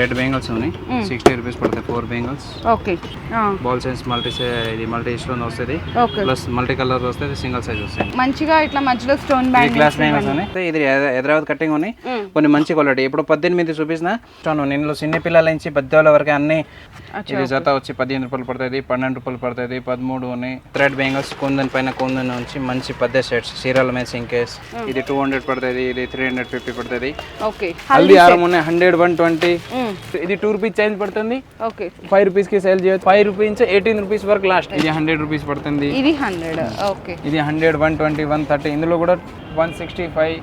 Red bangles ఉన్నాయి. Sixty rupees పడతాయి four bangles okay ball size multi ఇది multi stone వస్తుంది. ప్లస్ మల్టీ కలర్ వస్తుంది సింగిల్ సైజ్ వస్తుంది మంచిగా ఇట్లా మధ్యలో స్టోన్ గ్లాస్ బెంగల్స్ ఉన్నాయి. ఇది హైదరాబాద్ కట్టింగ్ ఉన్నాయి. కొన్ని మంచి క్వాలిటీ ఇప్పుడు పద్దెనిమిది చూపించిన స్టోన్ నేను చిన్న పిల్లల నుంచి పెద్దవాళ్ళ వరకు అన్ని ఇది జత వచ్చి పదిహేను రూపాయలు పడుతుంది పన్నెండు రూపాయలు పడుతుంది పదమూడు ఉన్నాయి. థ్రెడ్ బెంగల్స్ కుందన్ పైన కుందన్ నుంచి మంచి పెద్ద సెట్స్ చీరల మ్యాచింగ్ కేస్ ఇది టూ హండ్రెడ్ పడుతుంది ఇది త్రీ హండ్రెడ్ ఫిఫ్టీ పడుతుంది ఓకే హల్దీ హారం ఉన్నాయి హండ్రెడ్ వన్ ట్వంటీ ఇది టూ రూపీస్ చేంజ్ పడుతుంది. ఓకే ఫైవ్ రూపీస్కి సేల్ చేయొచ్చు. ఫైవ్ రూపీస్ నుంచి ఎయిటీన్ రూపీస్ వరకు లాస్ట్ ఇది హండ్రెడ్ రూపీస్ పడుతుంది. ఇది హండ్రెడ్ ఓకే ఇది hundred one twenty one thirty ఇందులో కూడా వన్ సిక్స్టీ ఫైవ్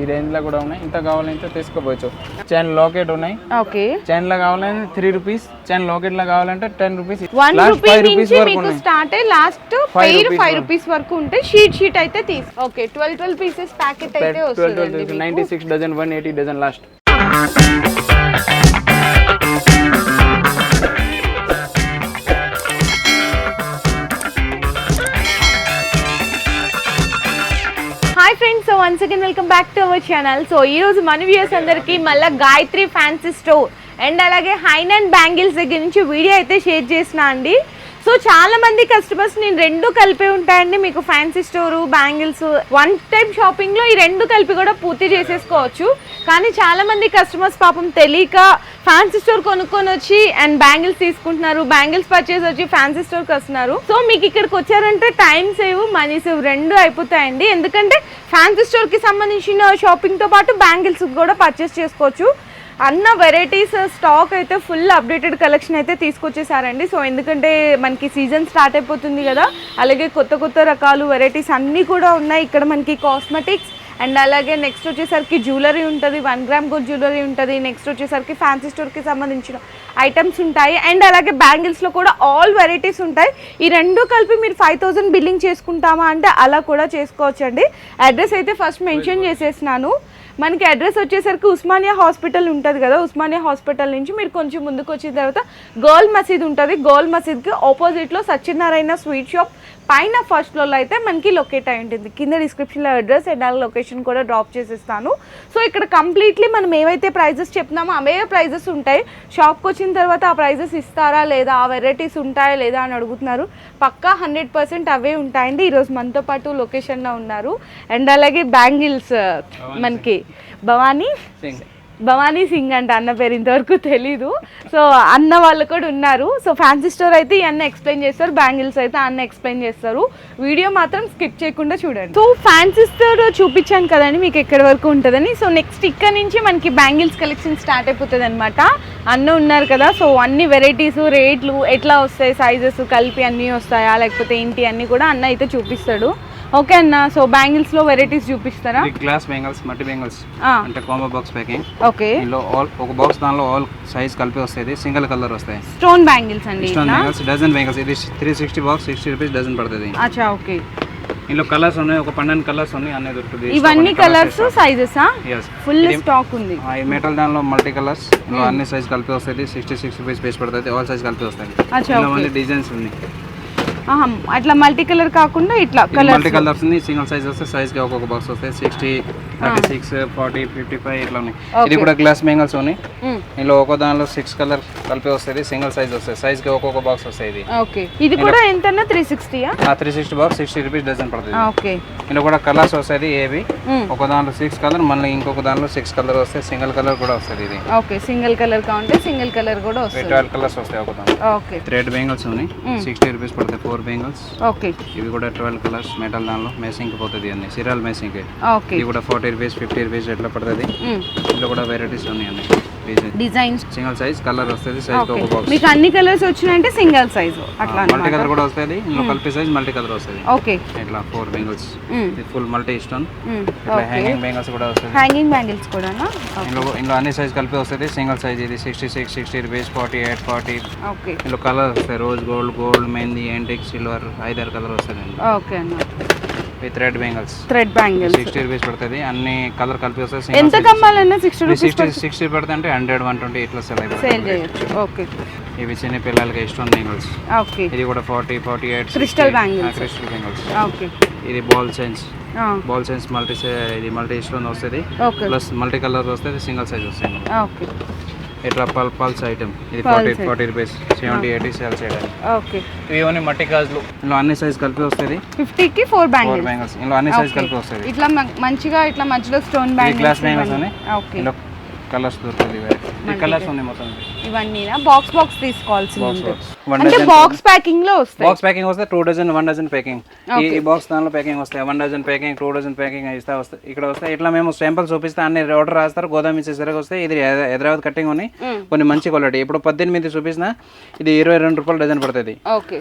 ఈ రేంజ్లో కూడా ఉన్నాయి? ఇంత కావాలంటే తీసుకోవచ్చు. చైన్ లాకెట్ ఉన్నాయి. ఓకే చైన్లో కావాలంటే త్రీ రూపీస్ చైన్ లాకెట్లో కావాలంటే ten rupees one last five rupees వరకు స్టార్ట్ లాస్ట్ ఫైవ్. రూపీస్ వరకు. ఉంటే షీట్ షీట్ అయితే తీసు okay twelve twelve pieces packet అయితే వస్తుంది ninety six dozen one eighty dozen last hi friends so once again welcome back to our channel so ఈ రోజు మన వ్యూస్ అందరికి మళ్ళీ గాయత్రి ఫ్యాన్సీ స్టోర్ అండ్ అలాగే హైన్ అండ్ బ్యాంగిల్స్ దగ్గర నుంచి వీడియో అయితే షేర్ చేసిన అండి. సో చాలా మంది కస్టమర్స్ నేను రెండు కలిపి ఉంటాయండి. మీకు fancy store bangles one time షాపింగ్లో ఈ రెండు కలిపి కూడా పూర్తి చేసేసుకోవచ్చు. కానీ చాలా మంది కస్టమర్స్ పాపం తెలియక ఫ్యాన్సీ స్టోర్ కొనుక్కొని వచ్చి అండ్ బ్యాంగిల్స్ తీసుకుంటున్నారు. బ్యాంగిల్స్ పర్చేస్ వచ్చి ఫ్యాన్సీ స్టోర్కి వస్తున్నారు. సో మీకు ఇక్కడికి వచ్చారంటే టైం సేవ్ మనీ సేవ్ రెండు అయిపోతాయండి. ఎందుకంటే ఫ్యాన్సీ స్టోర్కి సంబంధించిన షాపింగ్తో పాటు బ్యాంగిల్స్ కూడా పర్చేస్ చేసుకోవచ్చు. అన్న వెరైటీస్ స్టాక్ uh, అయితే ఫుల్ అప్డేటెడ్ కలెక్షన్ అయితే తీసుకొచ్చేసారండి. సో ఎందుకంటే మనకి సీజన్ స్టార్ట్ అయిపోతుంది కదా అలాగే కొత్త కొత్త రకాలు వెరైటీస్ అన్నీ కూడా ఉన్నాయి. ఇక్కడ మనకి కాస్మెటిక్స్ అండ్ అలాగే నెక్స్ట్ వచ్చేసరికి జ్యువెలరీ ఉంటుంది వన్ గ్రామ్ గోల్డ్ జ్యువెలరీ ఉంటుంది. నెక్స్ట్ వచ్చేసరికి ఫ్యాన్సీ స్టోర్కి సంబంధించిన ఐటమ్స్ ఉంటాయి. అండ్ అలాగే బ్యాంగిల్స్లో కూడా ఆల్ వెరైటీస్ ఉంటాయి. ఈ రెండు కలిపి మీరు ఫైవ్ థౌసండ్ బిల్లింగ్ చేసుకుంటామా అంటే అలా కూడా చేసుకోవచ్చండి. అడ్రస్ అయితే ఫస్ట్ మెన్షన్ చేసేసినాను. మనకి అడ్రస్ వచ్చేసరికి ఉస్మానియా హాస్పిటల్ ఉంటుంది కదా ఉస్మానియా హాస్పిటల్ నుంచి మీరు కొంచెం ముందుకు వచ్చిన తర్వాత గోల్ మసీద్ ఉంటుంది. గోల్ మసీద్కి ఆపోజిట్లో సత్యనారాయణ స్వీట్ షాప్. పైన ఫస్ట్ ఫ్లోర్లో అయితే మనకి లొకేట్ అయి ఉంటుంది. కింద డిస్క్రిప్షన్లో అడ్రస్ అండ్ లొకేషన్ కూడా డ్రాప్ చేసేస్తాను. సో ఇక్కడ కంప్లీట్లీ మనం ఏవైతే ప్రైజెస్ చెప్తున్నామో అవే ప్రైజెస్ ఉంటాయి. షాప్కి వచ్చిన తర్వాత ఆ ప్రైజెస్ ఇస్తారా లేదా ఆ వెరైటీస్ ఉంటాయా లేదా అని అడుగుతున్నారు. పక్కా హండ్రెడ్ పర్సెంట్ అవే ఉంటాయండి. ఈరోజు మనతో పాటు లొకేషన్లో ఉన్నారు. అండ్ అలాగే బ్యాంగిల్స్ మనకి భవానీ భవానీ సింగ్ అంట అన్న పేరు ఇంతవరకు తెలీదు. సో అన్న వాళ్ళు కూడా ఉన్నారు. సో ఫ్యాన్సీ స్టోర్ అయితే ఈ అన్న ఎక్స్ప్లెయిన్ చేస్తారు బ్యాంగిల్స్ అయితే అన్న ఎక్స్ప్లెయిన్ చేస్తారు. వీడియో మాత్రం స్కిప్ చేయకుండా చూడండి. సో ఫ్యాన్సీ స్టోర్ చూపించాను కదండి మీకు ఎక్కడి వరకు ఉంటుందని. సో నెక్స్ట్ ఇక్కడ నుంచి మనకి బ్యాంగిల్స్ కలెక్షన్ స్టార్ట్ అయిపోతుంది అనమాట అన్న ఉన్నారు కదా సో అన్ని వెరైటీస్ రేట్లు ఎట్లా వస్తాయి సైజెస్ కలిపి అన్నీ వస్తాయా లేకపోతే ఏంటి అన్నీ కూడా అన్న అయితే చూపిస్తాడు. ఓకే అన్న. సో బ్యాంగిల్స్లో వెరైటీస్ చూపిస్తారా? గ్లాస్ బెంగల్స్ మట్టి బెంగల్స్ ఆ, అంటే కాంబో బాక్స్ ప్యాకింగ్. ఓకే. ఇందులో ఆల్ ఒక బాక్స్ దానిలో ఆల్ సైజ్ కలిపి వస్తాయి. సింగిల్ కలర్ వస్తాయి. స్టోన్ బ్యాంగిల్స్ అండి స్టోన్ బెంగల్స్ డజన్ బెంగల్స్ ఇది three sixty box sixty rupees dozen పడుతుంది. అచ్చా ఓకే. ఇందులో కలర్స్ ఉన్నాయి. ఒక పన్నెండు కలర్స్ ఉన్నాయి. అన్నీ దొరుకుతుంది ఇవన్నీ కలర్స్ సైజెస్ ఫుల్ స్టాక్ ఉంది. ఈ మెటల్ దానిలో మల్టీ కలర్స్ ఇందులో అన్ని సైజ్ కలిపి వస్తుంది సిక్స్టీ సిక్స్ రూపీస్ బేస్ పడుతుంది. ఆల్ సైజ్ కలిపి వస్తాయి. మళ్ళీ డిజైన్స్ ఉన్నాయి. అట్లా మల్టీ కలర్ కాకుండా ఇట్లా మల్టీ కలర్ కలర్స్. ఉంది సింగిల్ సైజ్ వస్తే సైజ్కి ఒక్కొక్క బాక్స్ వస్తాయి. Sixty thirty six forty fifty five ఇట్లా ఉన్నాయి. ఇది కూడా గ్లాస్ బెంగల్స్ ఉన్నాయి. ఇందులో ఒక్కో దానిలో సిక్స్ కలర్ కలిపి వస్తుంది సింగిల్ సైజ్ వస్తాయి. సైజ్కి ఒక్కొక్క బాక్స్ వస్తాయి ఇది. ఓకే ఇది కూడా ఎంతన్నా త్రీ సిక్స్టీయా ఆ? Three sixty box sixty rupees dozen పడుతుంది ఓకే ఇందులో కూడా కలర్స్ వస్తాయి ఏవి ఒక దాంట్లో సిక్స్ కలర్ మళ్ళీ ఇంకొక దాంట్లో సిక్స్ కలర్ వస్తాయి. సింగిల్ కలర్ కూడా వస్తుంది ఇది. ఓకే సింగిల్ కలర్ కావాలంటే సింగిల్ కలర్ కూడా వస్తుంది. ట్వెల్వ్ కలర్స్ వస్తాయి ఒక దాంట్లో ఓకే థ్రెడ్ బెంగల్స్ ఉన్నాయి. సిక్స్టీ రూపీస్ పడతాయి ఫోర్ బెంగల్స్ ఓకే ఇవి కూడా ట్వెల్వ్ కలర్స్ మెటల్ దానిలో మేసింగ్ పోతుంది అన్ని సిరాల్ మేసింగ్ ఓకే ఇది కూడా ఫార్టీ రూపీస్ ఫిఫ్టీ రూపీస్ ఎట్లా పడుతుంది? ఇందులో కూడా వెరైటీస్ ఉన్నాయి అన్ని design designs single size colour వస్తుంది సైజ్ ఒక బాక్స్ మీకు అన్ని కలర్స్ వచ్చినాయంటే సింగిల్ సైజ్ అట్లా మల్టీ కలర్ కూడా వస్తుంది ఇందులో కలిపి సైజ్ మల్టీ కలర్ వస్తుంది. ఓకే ఇట్లా ఫోర్ బెంగల్స్. ఇది ఫుల్ మల్టీ స్టోన్. ఇట్లా హ్యాంగింగ్ బెంగల్స్ కూడా వస్తుంది. హ్యాంగింగ్ బ్యాంగిల్స్ కూడానా? ఇందులో ఇందులో అన్ని సైజ్ కలిపి వస్తుంది. సింగిల్ సైజ్ ఇది sixty six sixty rupees forty eight forty okay ఇందులో కలర్ వస్తాయి rose gold gold mehndi antique silver ఐదారు కలర్ వస్తుంది ఓకే అన్న. With red bangles thread bangles sixty rupees పడుతుంది. అన్ని కలర్ కలిపి వస్తాయి ఎంత కమ్మాలన్నా సిక్స్టీ రూపీస్ సిక్స్టీ సిక్స్టీ పడితే అంటే హండ్రెడ్ వన్ ట్వంటీ ఇట్లా సెల్ సేల్ అయిపోతుంది చేయొచ్చు. ఓకే ఇవి చిన్న పిల్లలకి ఇష్టం బెంగల్స్ ఓకే ఇది కూడా forty forty eight Crystal bangles. Crystal bangles okay ఇది ball signs ball signs multi ఇది మల్టీ స్టోన్ వస్తుంది. ప్లస్ మల్టీ కలర్ వస్తుంది సింగిల్ సైజ్ వస్తుంది. ఓకే ఇట్లా పల్ పల్స్ ఐటమ్ ఇది forty forty rupees seventy eighty sale చేయడానికి ఓకే. ఇవి ఓన్లీ మట్టి గాజులు. ఇందులో అన్ని సైజ్ కలిపి వస్తుంది ఫిఫ్టీకి ఫోర్ ఫోర్ బ్యాంగిల్స్. బ్యాంగిల్స్. ఇందులో అన్ని సైజ్ కలిపి వస్తుంది ఇట్లా మంచిగా ఇట్లా మధ్యలో స్టోన్ బ్యాంగిల్స్ గ్లాస్ బ్యాంగిల్స్ అని. ఓకే. ఇందులో కలర్స్ దొరుకుతుంది కలర్స్ ఉన్నాయి మొత్తం. ఇవన్నీ బాక్స్ బాక్స్ తీసుకోవాల్సి బాక్స్ ఉంటుంది బాక్స్ వన్ అంటే డజన్ బాక్స్ ప్యాకింగ్లో వస్తాయి. బాక్స్ ప్యాకింగ్ వస్తే two dozen one dozen packing ఈ బాక్స్ దానిలో ప్యాకింగ్ వస్తాయి. One dozen packing two dozen packing ఇస్తా వస్తాయి. ఇక్కడ వస్తాయి. ఇట్లా మేము శాంపుల్ చూపిస్తే అన్ని ఆర్డర్ రాస్తారు. గోదాం ఇచ్చేసరికి వస్తే ఇది హైద- హైదరాబాద్ కటింగ్ ఉన్నాయి. కొన్ని మంచి క్వాలిటీ ఇప్పుడు పద్దెనిమిది చూపించిన ఇది ఇరవై రెండు రూపాయలు డజన్ పడుతుంది. ఓకే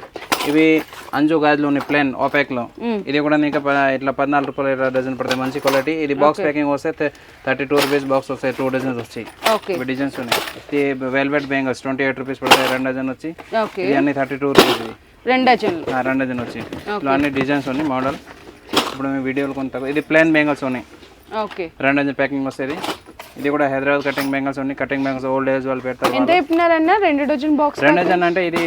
ఇవి అంజు గాజులు ఉన్నాయి ప్లేన్లో ఇది కూడా నీకు ప- ఇట్లా పద్నాలుగు రూపాయలు డజన్ పడుతుంది. మంచి క్వాలిటీ ఇది బాక్స్ ప్యాకింగ్ వస్తే థర్టీ టూ రూపీస్ బాక్స్ వస్తాయి టూ డజన్స్ వచ్చాయి ఓకే. డిజైన్స్ ఉన్నాయి. Velvet bangles twenty eight rupees పడతాయి రెండు డజన్ వచ్చి. ఓకే. ఇది అన్ని థర్టీ టూ రూపీస్ రెండు రెండు డజన్ వచ్చి. ఇలా అన్ని డిజైన్స్ ఉన్నాయి మోడల్. ఇప్పుడు మేము వీడియోలు కొంత ఇది ప్లేన్ బెంగల్స్ ఉన్నాయి. ఓకే. రెండు డజన్ ప్యాకింగ్ వస్తుంది ఇది కూడా హైదరాబాద్ కటింగ్ బెంగల్స్ ఉన్నాయి కటింగ్ బెంగల్స్ ఓల్డ్ ఏజ్ వాళ్ళు పెడతారు ఎంత చెప్పినారన్నా రెండు డజన్ బాక్స్ రెండు డజన్ అంటే ఇది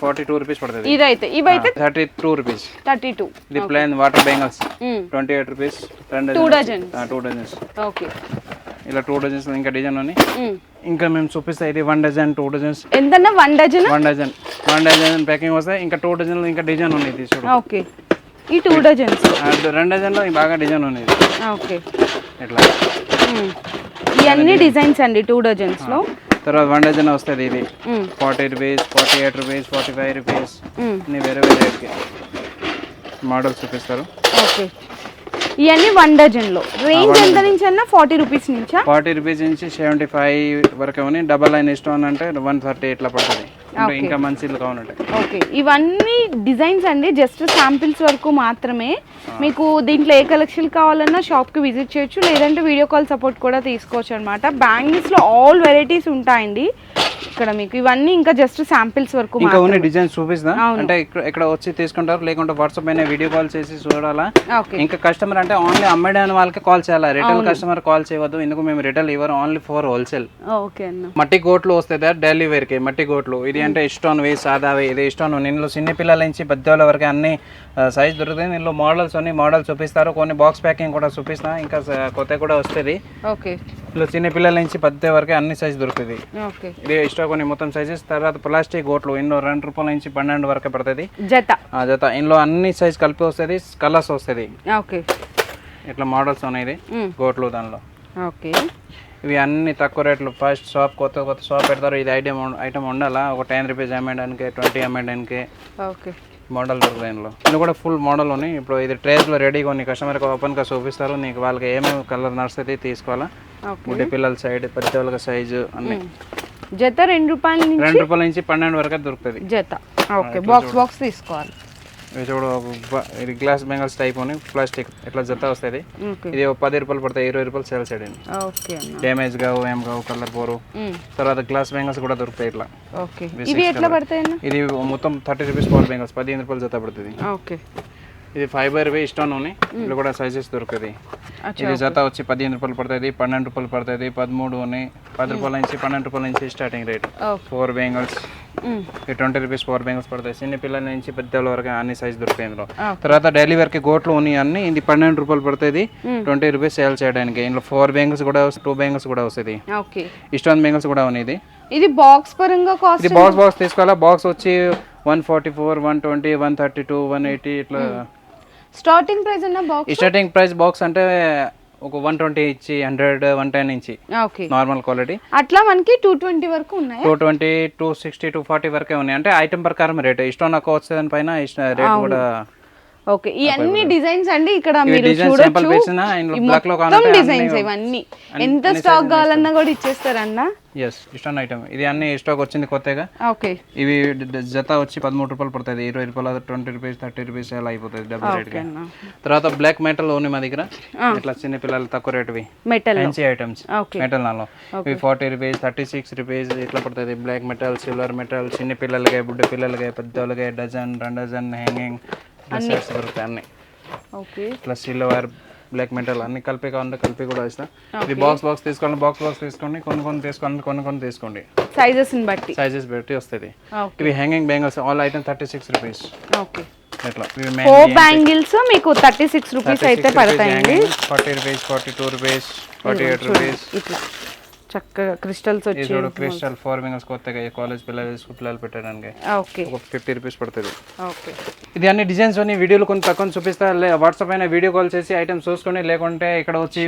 ఫార్టీ టూ రూపీస్ పడుతుంది. ఇదైతే ఇవైతే thirty two rupees thirty two ఇది plain water bangles twenty eight rupees రెండు two dozen two dozens okay ఇలా టూ డజన్స్ ఇంకా డిజైన్ ఉన్నాయి. ఇంకా మేము చూపిస్తే ఇది వన్ డజన్ టూ డజన్స్ ఎంతన్నా one dozen one dozen one dozen packing వస్తాయి. ఇంకా టూ డజన్ ఇంకా డిజైన్ ఉన్నాయి ఇది చూడు. ఓకే ఈ టూ డజన్స్ రెండు డజన్లో బాగా డిజైన్ ఉన్నాయి. ఓకే ఇట్లా. ఇవన్నీ డిజైన్స్ అండి టూ డజన్స్లో. తర్వాత వన్ డజన్ వస్తుంది ఇది. Forty rupees forty eight rupees forty five rupees వేరే వేరే రేట్కి మోడల్స్ చూపిస్తారు. ఓకే. ఇవన్నీ వన్ డజన్లో. రేంజ్ ఎంత నుంచి అన్నా ఫార్టీ రూపీస్ నుంచా? ఫార్టీ రూపీస్ నుంచి సెవెంటీ ఫైవ్ వరకు డబల్ లైన్ ఇష్టం అంటే వన్ థర్టీ ఇట్లా పడుతుంది. ఇంకా ఓకే. ఇవన్నీ డిజైన్స్ అండి జస్ట్ శాంపిల్స్ వరకు మాత్రమే. మీకు దీంట్లో ఏ కలెక్షన్ కావాలన్నా షాప్కి విజిట్ చేయొచ్చు లేదంటే వీడియో కాల్ సపోర్ట్ కూడా తీసుకోవచ్చు అనమాట బ్యాంగిల్స్లో ఆల్ వెరైటీస్ ఉంటాయండి. ఇక్కడ మీకు ఇవన్నీ ఇంకా జస్ట్ శాంపిల్స్ వరకు ఇంకా. ఉన్న డిజైన్స్ చూపిస్తా. అంటే ఇక్కడ వచ్చి తీసుకుంటారు లేకుంటే వాట్సాప్ అయినా వీడియో కాల్ చేసి చూడాలా. ఇంకా కస్టమర్ అంటే ఓన్లీ అమ్మడానికి వాళ్ళకి కాల్ చేయాలి. రిటైల్ కస్టమర్ కాల్ చేయవద్దు ఎందుకు మేము రిటైల్ ఇవ్వరు ఓన్లీ ఫర్ హోల్సేల్. ఓకే మట్టి గోట్లు వస్తాయి డైలీ వేర్కి మట్టి గోట్లు. ఇది అంటే ఇష్టం వేసి సాదావి ఇది ఇష్టం నిన్ను చిన్న పిల్లల నుంచి పెద్దవాళ్ళ వరకు అన్ని సైజ్ దొరుకుతాయి. దీనిలో మోడల్స్ ఉన్నాయి మోడల్ చూపిస్తారు. కొన్ని బాక్స్ ప్యాకింగ్ కూడా చూపిస్తా. ఇంకా కొత్త కూడా వస్తుంది. ఓకే. చిన్న పిల్లల నుంచి పెద్ద వరకు అన్ని సైజ్ దొరుకుతుంది ఇది ఇష్టం కొన్ని మొత్తం సైజెస్ తర్వాత ప్లాస్టిక్ గోట్లు ఇందులో రెండు రూపాయల నుంచి పన్నెండు వరకు పడుతుంది. జత. ఆ జత. ఇందులో అన్ని సైజ్ కలిపి వస్తుంది. కలర్స్ వస్తుంది. ఓకే. ఇట్లా మోడల్స్ ఉన్నాయి. గోట్లు దానిలో. ఓకే. ఇవి అన్ని తక్కువ రేట్లు. ఫస్ట్ షాప్ కొత్త కొత్త షాప్ పెడతారు. ఇది ఐటమ్ ఐటమ్ ఉండాలా? ఒక టెన్ రూపీస్ అమ్మేయడానికి ట్వంటీ అమ్మేయడానికి ఓకే. మోడల్ దొరుకుతాయి ఇందులో ఇందులో కూడా ఫుల్ మోడల్ ఉన్నాయి. ఇప్పుడు ఇది ట్రేస్లో రెడీగా ఉన్నాయి కస్టమర్కి ఓపెన్గా చూపిస్తారు. నీకు వాళ్ళకి ఏమేమి కలర్ నడుస్తుంది తీసుకోవాలా? పిల్లల సైడ్ పెద్ద వాళ్ళకి సైజు అన్ని. జత రెండు రూపాయల నుంచి రెండు రూపాయల నుంచి పన్నెండు వరకు దొరుకుతుంది. జత. ఓకే. బాక్స్ బాక్స్ తీసుకోవాలి. చూడు ఇది గ్లాస్ బెంగల్స్ టైప్ ఉన్నాయి ప్లాస్టిక్ ఇట్లా జత వస్తుంది. ఇది ఒక పది రూపాయలు పడతాయి ఇరవై రూపాయలు సేల్ అన్న. డ్యామేజ్ కావు ఏం కావు కలర్ పోరు. తర్వాత గ్లాస్ బెంగల్స్ కూడా దొరుకుతాయి ఇట్లా. ఇది మొత్తం థర్టీ రూపీస్ పవర్ బెంగల్స్ పదిహేను రూపాయలు జత పడుతుంది. ఓకే. ఇది ఫైబర్ వే ఇష్టం నూనె ఇందులో కూడా సైజెస్ దొరుకుతుంది ఇది జత వచ్చి పదిహేను రూపాయలు పడుతుంది పన్నెండు రూపాయలు పడుతుంది పదమూడు ఉన్నాయి పది రూపాయల నుంచి పన్నెండు రూపాయల నుంచి starting rate four bangles twenty rupees four bangles పడతాయి. చిన్న పిల్లల నుంచి పెద్దల వరకు అన్ని సైజ్ దొరుకుతాయి ఇందులో. తర్వాత డైలీ వరకు గోట్లు ఉన్నాయి అన్ని ఇది పన్నెండు రూపాయలు పడుతుంది. ట్వంటీ రూపీస్ సేల్ చేయడానికి. ఇందులో ఫోర్ బెంగల్స్ కూడా టూ బెంగల్స్ కూడా వస్తుంది ఇష్టం బెంగల్స్ కూడా ఉన్నాయి ఇది. ఇది బాక్స్ పరంగా కాస్ట్ ఇది బాక్స్ బాక్స్ తీసుకోవాలా? బాక్స్ వచ్చి one forty four one twenty one thirty two one eighty ఇట్లా స్టార్టింగ్ ప్రైస్ అన్న బాక్స్ స్టార్టింగ్ ప్రైస్ బాక్స్ అంటే ఒక వన్ ట్వంటీ ఇచ్చి హండ్రెడ్ వన్ టెన్ ఇంచి ఓకే నార్మల్ క్వాలిటీ అట్లా మనకి టూ ట్వంటీ వరకు ఉన్నాయి? Two twenty two sixty two forty వరకే ఉన్నాయి. అంటే ఐటమ్ ప్రకారం రేట్ ఇష్టం నాకు వచ్చేదాని పైన రేట్ కూడా ఓకే ఇవన్నీ డిజైన్స్ అండి ఇక్కడ మీరు చూడొచ్చు. మొత్తం డిజైన్స్ ఇవన్నీ ఎంత స్టాక్ కావాలన్నా కూడా ఇచ్చేస్తారన్న? ఎస్ ఇష్టం ఐటమ్ ఇది అన్ని స్టాక్ వచ్చింది కొత్తగా. ఓకే. ఇవి జత వచ్చి పదమూడు రూపాయలు పడుతుంది ఇరవై రూపాయలు ట్వంటీ రూపీస్ థర్టీ రూపీస్ అలా అయిపోతుంది డబ్బుల్ రేట్కి అన్న తర్వాత బ్లాక్ మెటల్ ఉన్నాయి మా దగ్గర. ఇట్లా చిన్న పిల్లలు తక్కువ రేటువి మెటల్ ఫ్యాన్సీ ఐటమ్స్ మెటల్ నాలో. ఇవి forty rupees thirty six rupees ఇట్లా పడుతుంది బ్లాక్ మెటల్ సిల్వర్ మెటల్ చిన్న పిల్లలకి బుడ్డ పిల్లలకి పెద్దోళ్ళకి డజన్ రెండు డజన్ హ్యాంగింగ్ సెట్స్ దొరుకుతాయి అన్ని. ఓకే. ఇట్లా సిల్వర్ బ్లాక్ మెటల్ అన్ని కలిపి కావాలంటే కలిపి కూడా ఇస్తా. ఇది బాక్స్ బాక్స్ తీసుకోండి బాక్స్ బాక్స్ తీసుకోండి కొన్ని కొన్ని తీసుకోండి కొన్ని కొన్ని తీసుకోండి. సైజెస్ని బట్టి. సైజెస్ పెట్టి వస్తుంది. ఓకే. ఇవి hanging bangles all item thirty six rupees okay four bangles మీకు థర్టీ సిక్స్ రూపీస్ అయితే పడతాయండి. Forty rupees forty two rupees forty eight rupees ఇట్లా చక్కగా క్రిస్టల్స్ వచ్చి చూడు క్రిస్టల్ ఫోర్ వింగల్స్ కొత్తగా ఈ కాలేజ్ పిల్లలు స్కూల్ పిల్లలు పెట్టడానికి. ఓకే. ఒక ఫిఫ్టీ రూపీస్ పడుతుంది. ఓకే. ఇది అన్ని డిజైన్స్ ఉన్నాయి వీడియోలు కొంత తక్కువ చూపిస్తా వాట్సాప్ అయినా వీడియో కాల్ చేసి ఐటమ్ చూసుకొని లేకుంటే ఇక్కడ వచ్చి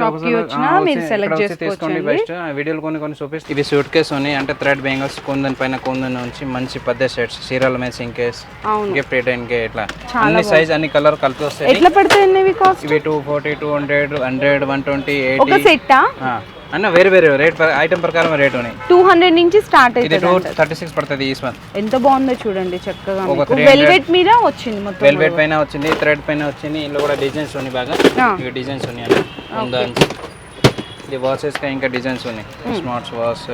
తీసుకోండి బెస్ట్ వీడియోలు కొన్ని కొన్ని చూపిస్తాయి ఇవి సూట్ కేస్ ఉన్నాయి. అంటే థ్రెడ్ బెంగల్స్ కుందన్ పైన కుందన్ నుంచి మంచి పెద్ద సెట్స్ సీరియల్ మ్యాచింగ్ కేస్ గిఫ్ట్కి ఇట్లా. అన్ని సైజ్ అన్ని కలర్ కలిపి వస్తాయి. ఎట్లా పడతాయండి ఇవి two forty two hundred hundred one twenty eighty సెట్టా అన్న వేరే వేరే రేట్ ఐటమ్ ప్రకారం రేట్ ఉన్నాయి. టూ హండ్రెడ్ నుంచి స్టార్ట్ అవుతుంది టూ థర్టీ సిక్స్ పడుతుంది ఈ వన్ ఎంత బాగుందో చూడండి చక్కగా ఒక మీకు. 300 వెల్వెట్ మీద వచ్చింది మొత్తం వెల్వెట్ పైన వచ్చింది థ్రెడ్ పైన వచ్చింది ఇందులో కూడా డిజైన్స్ ఉన్నాయి బాగా. డిజైన్స్ ఉన్నాయి అన్న ఉందా ఇది వాచెస్ కా ఇంకా డిజైన్స్ ఉన్నాయి. Smart watch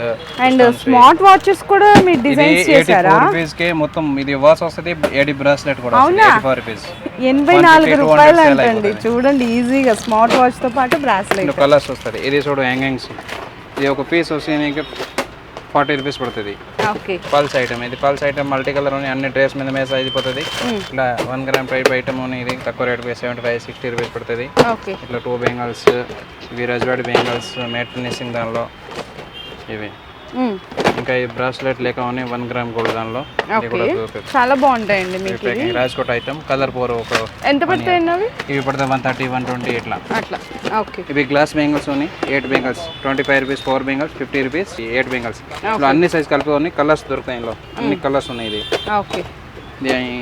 and smart watches కూడా ఇది డిజైన్స్ చేశారా? రూపీస్కి మొత్తం ఇది వాచ్ వస్తుంది ఏడి బ్రాస్లెట్ కూడా అవునా? రూపీస్ ఎనభై 150, నాలుగు 200 రూపాయలు అంటండి. చూడండి ఈజీగా స్మార్ట్ వాచ్తో పాటు బ్రాస్లెట్ కలర్స్ వస్తుంది. ఇది చూడు హ్యాంగింగ్స్ ఇది ఒక పీస్ వస్తుంది నీకు ఫార్టీ రూపీస్ పడుతుంది. పల్స్ ఐటమ్. ఇది పల్స్ ఐటమ్ మల్టీ కలర్ ఉన్నాయి అన్ని డ్రెస్ మీద మీద అయిపోతుంది ఇట్లా వన్ గ్రామ్ టైప్ ఐటమ్ ఇది. తక్కువ rate seventy five sixty rupees పడుతుంది. ఇట్లా టూ బెంగల్స్ ఇవి రజవాడి బెంగల్స్ మేట్ ఫినిషింగ్ దానిలో ఇవి. ఇంకా ఈ బ్రాస్లెట్ లేక వన్ గ్రామ్ గోల్డ్ దానిలో. చాలా బాగుంటాయండి మీకు రాజ్కోట్ ఐటమ్ కలర్ ఫోర్ ఒక ఎంత పడతాయండి అవి? ఇవి పడితే వన్ థర్టీ వన్ ట్వంటీ ఇట్లా. అట్లా. ఓకే. ఇవి గ్లాస్ బెంగల్స్ ఉన్నాయి eight bangles twenty five rupees four bangles fifty rupees eight bangles ఇట్లా అన్ని సైజ్ కలిపి ఉన్నాయి కలర్స్ దొరుకుతాయి ఇందులో. అన్ని కలర్స్ ఉన్నాయి ఇది ఓకే.